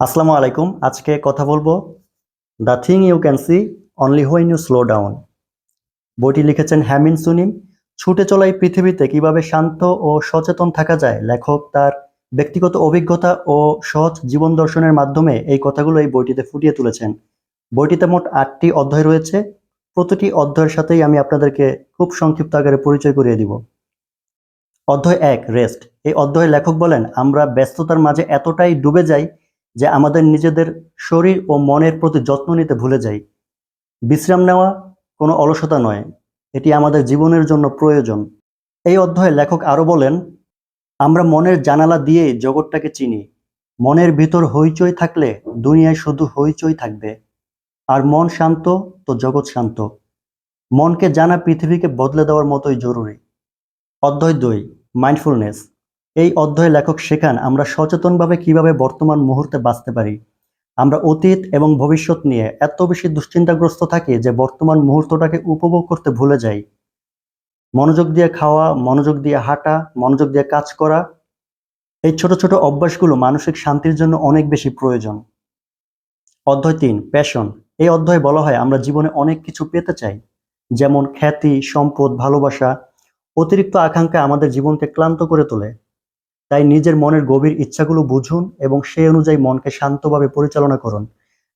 আসসালামু আলাইকুম। আজকে কথা বলব, the thing you can see only when you slow down বইটি লিখেছেন হ্যামিন সুনিম। ছুটে চলা এই পৃথিবীতে কীভাবে শান্ত ও সচেতন থাকা যায়, লেখক তার ব্যক্তিগত অভিজ্ঞতা ও সহজ জীবন দর্শনের মাধ্যমে এই কথাগুলো এই বইটিতে ফুটিয়ে তুলেছেন। বইটিতে মোট আটটি অধ্যায় রয়েছে। প্রতিটি অধ্যায়ের সাথেই আমি আপনাদেরকে খুব সংক্ষিপ্ত আকারে পরিচয় করিয়ে দিব। অধ্যায় এক, রেস্ট। এই অধ্যায়ে লেখক বলেন, আমরা ব্যস্ততার মাঝে এতটাই ডুবে যাই যে আমাদের নিজেদের শরীর ও মনের প্রতি যত্ন নিতে ভুলে যাই। বিশ্রাম নেওয়া কোনো অলসতা নয়, এটি আমাদের জীবনের জন্য প্রয়োজন। এই অধ্যায়ে লেখক আরও বলেন, আমরা মনের জানালা দিয়ে জগৎটাকে চিনি। মনের ভিতর হইচই থাকলে দুনিয়ায় শুধু হইচই থাকবে। আর মন শান্ত তো জগৎ শান্ত। মনকে জানা পৃথিবীকে বদলে দেওয়ার মতোই জরুরি। অধ্যায় দুই মাইন্ডফুলনেস এই অধ্যায়ে লেখক শেখান, আমরা সচেতনভাবে কীভাবে বর্তমান মুহূর্তে বাঁচতে পারি। আমরা অতীত এবং ভবিষ্যৎ নিয়ে এত বেশি দুশ্চিন্তাগ্রস্ত থাকি যে বর্তমান মুহূর্তটাকে উপভোগ করতে ভুলে যাই। মনোযোগ দিয়ে খাওয়া, মনোযোগ দিয়ে হাঁটা, মনোযোগ দিয়ে কাজ করা, এই ছোট ছোট অভ্যাসগুলো মানসিক শান্তির জন্য অনেক বেশি প্রয়োজন। অধ্যায় তিন, প্যাশন। এই অধ্যায়ে বলা হয়, আমরা জীবনে অনেক কিছু পেতে চাই, যেমন খ্যাতি, সম্পদ, ভালোবাসা, অতিরিক্ত আকাঙ্ক্ষা আমাদের জীবনকে ক্লান্ত করে তোলে। তাই নিজের মনের গভীর ইচ্ছাগুলো বুঝুন এবং সেই অনুযায়ী মনকে শান্তভাবে পরিচালনা করুন।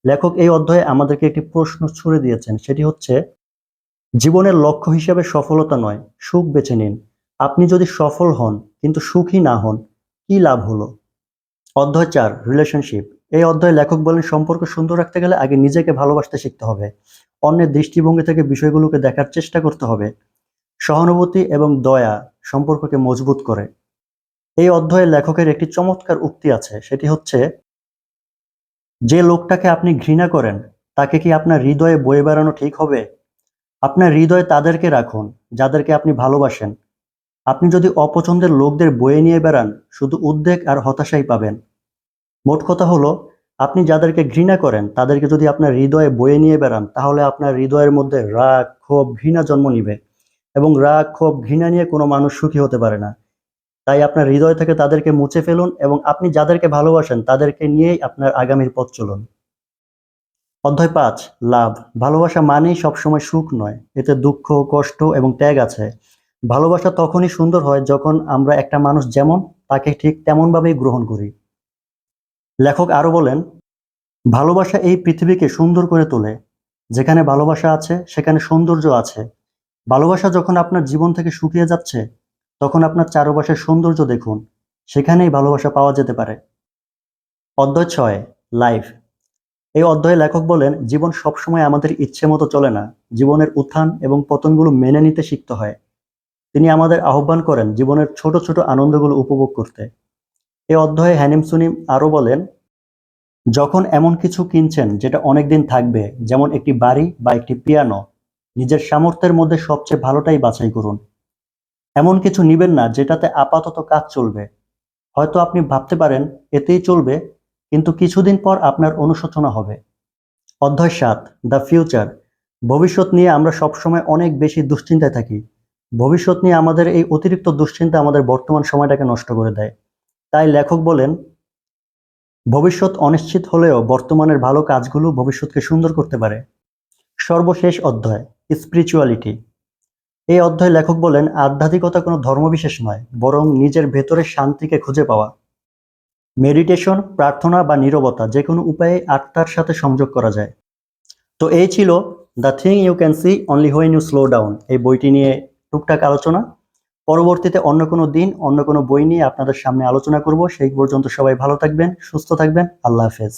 লেখক এই অধ্যায়ে আমাদেরকে একটি প্রশ্ন ছুড়ে দিয়েছেন। সেটি হচ্ছে, জীবনের লক্ষ্য হিসেবে সফলতা নয়, সুখ বেছে নিন। আপনি যদি সফল হন, কিন্তু সুখী না হন, কি লাভ হলো? অধ্যায় চার, রিলেশনশিপ। এই অধ্যায়ে লেখক বলেন, সম্পর্ক সুন্দর রাখতে গেলে আগে নিজেকে ভালোবাসতে শিখতে হবে। অন্যের দৃষ্টিভঙ্গি থেকে বিষয়গুলোকে দেখার চেষ্টা করতে হবে। সহানুভূতি এবং দয়া সম্পর্ককে মজবুত করে। এই অধ্যায়ে লেখকের একটি চমৎকার উক্তি আছে। সেটি হচ্ছে, যে লোকটাকে আপনি ঘৃণা করেন, তাকে কি আপনার হৃদয়ে বয়ে বেড়ানো ঠিক হবে? আপনার হৃদয়ে তাদেরকে রাখুন, যাদেরকে আপনি ভালোবাসেন। আপনি যদি অপছন্দের লোকদের বয়ে নিয়ে বেড়ান, শুধু উদ্বেগ আর হতাশাই পাবেন। মোট কথা হলো, আপনি যাদেরকে ঘৃণা করেন, তাদেরকে যদি আপনার হৃদয়ে বয়ে নিয়ে বেড়ান, তাহলে আপনার হৃদয়ের মধ্যে রাগ, ক্ষোভ, ঘৃণা জন্ম নিবে। এবং রাগ, ক্ষোভ, ঘৃণা নিয়ে কোনো মানুষ সুখী হতে পারে না। তাই আপনার হৃদয় থেকে তাদেরকে মুছে ফেলুন এবং আপনি যাদেরকে ভালোবাসেন তাদেরকে নিয়েই আপনার আগামীর পথ চলুন। অধ্যায় পাঁচ, লাভ। ভালোবাসা মানেই সবসময় সুখ নয়, এতে দুঃখ, কষ্ট এবং ত্যাগ আছে। ভালোবাসা তখনই সুন্দর হয় যখন আমরা একটা মানুষ যেমন, তাকে ঠিক তেমনভাবেই গ্রহণ করি। লেখক আরও বলেন, ভালোবাসা এই পৃথিবীকে সুন্দর করে তোলে। যেখানে ভালোবাসা আছে, সেখানে সৌন্দর্য আছে। ভালোবাসা যখন আপনার জীবন থেকে শুকিয়ে যাচ্ছে তখন আপনার চারপাশের সৌন্দর্য দেখুন। সেখানেই ভালোবাসা পাওয়া যেতে পারে। অধ্যায় ছয় লাইফ এই অধ্যায়ে লেখক বলেন, জীবন সবসময় আমাদের ইচ্ছে মতো চলে না। জীবনের উত্থান এবং পতনগুলো মেনে নিতে শিখতে হয়। তিনি আমাদের আহ্বান করেন জীবনের ছোট ছোট আনন্দগুলো উপভোগ করতে। এই অধ্যায়ে হ্যানিম সুনিম আরও বলেন, যখন এমন কিছু কিনছেন যেটা অনেকদিন থাকবে, যেমন একটি বাড়ি বা একটি পিয়ানো, নিজের সামর্থ্যের মধ্যে সবচেয়ে ভালোটাই বাছাই করুন। এমন কিছু নিবেন না যেটাতে আপাতত কাজ চলবে। হয়তো আপনি ভাবতে পারেন, এতেই চলবে, কিন্তু কিছুদিন পর আপনার অনুশোচনা হবে। অধ্যায় সাত, দ্য ফিউচার। ভবিষ্যৎ নিয়ে আমরা সবসময় অনেক বেশি দুশ্চিন্তায় থাকি। ভবিষ্যৎ নিয়ে আমাদের এই অতিরিক্ত দুশ্চিন্তা আমাদের বর্তমান সময়টাকে নষ্ট করে দেয়। তাই লেখক বলেন, ভবিষ্যৎ অনিশ্চিত হলেও বর্তমানের ভালো কাজগুলো ভবিষ্যৎকে সুন্দর করতে পারে। সর্বশেষ অধ্যায়, স্পিরিচুয়ালিটি। এই অধ্যায় লেখক বলেন, আধ্যাত্মিকতা কোনো ধর্মবিশেষ নয়, বরং নিজের ভেতরের শান্তিকে খুঁজে পাওয়া। মেডিটেশন, প্রার্থনা বা নীরবতা যে কোনো উপায়ে আত্মার সাথে সংযোগ করা যায়। তো এই ছিল the thing you can see only when you slow down এই বইটি নিয়ে টুকটাক আলোচনা। পরবর্তীতে অন্য কোনো দিন, অন্য কোনো বই নিয়ে আপনাদের সামনে আলোচনা করব। সেই পর্যন্ত সবাই ভালো থাকবেন, সুস্থ থাকবেন। আল্লাহ হাফেজ।